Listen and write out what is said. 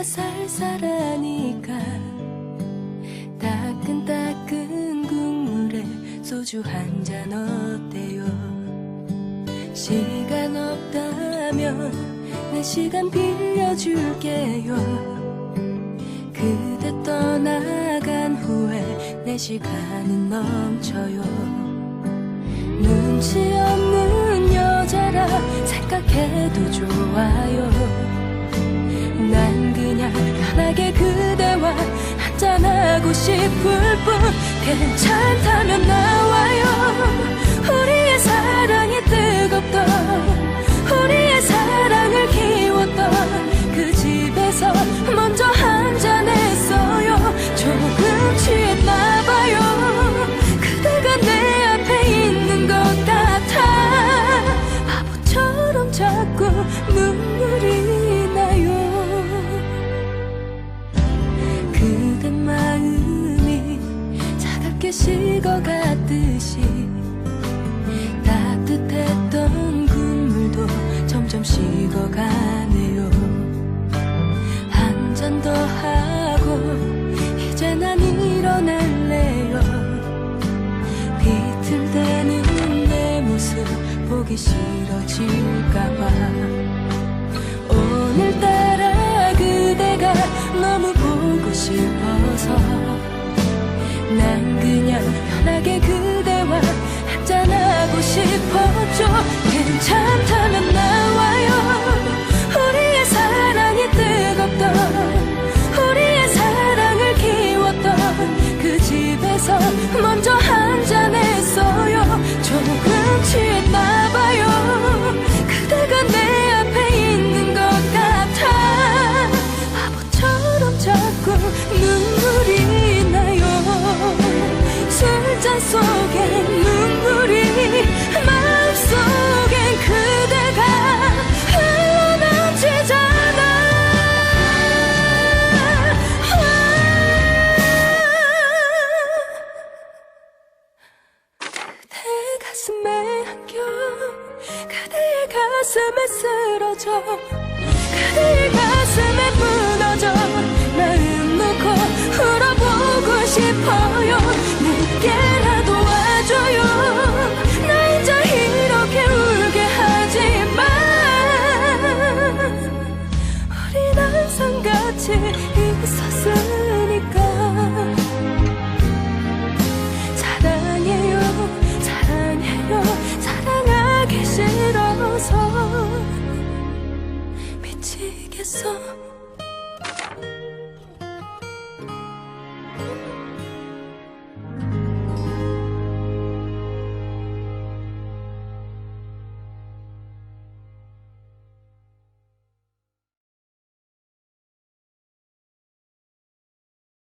내가 쌀쌀하니까. 따끈따끈 국물에 소주 한 잔 어때요? 시간 없다면 내 시간 빌려줄게요. 그대 떠나간 후에 내 시간은 넘쳐요. 눈치 없는 해도 좋아요. 난 그냥 편하게 그대와 한잔하고 싶을 뿐 괜찮다면 나와요. 우리의 사랑이 식어갔듯이 따뜻했던 국물도 점점 식어가네요. 한 잔 더 하고 이제 난 일어날래요. 비틀대는 내 모습 보기 싫어질까봐. 오늘따라 그대가 너무 보고 싶어서 난 편하게 그대와 한잔하고 싶어져 괜찮다면 나 가슴에 안겨. 그대의 가슴에 쓰러져. 그대의 가슴에 무너져. 마음 놓고 울어보고 싶어요. 늦게라도 와줘요. 나 혼자 이렇게 울게 하지마. 우린 항상 같이 있었으 미치겠어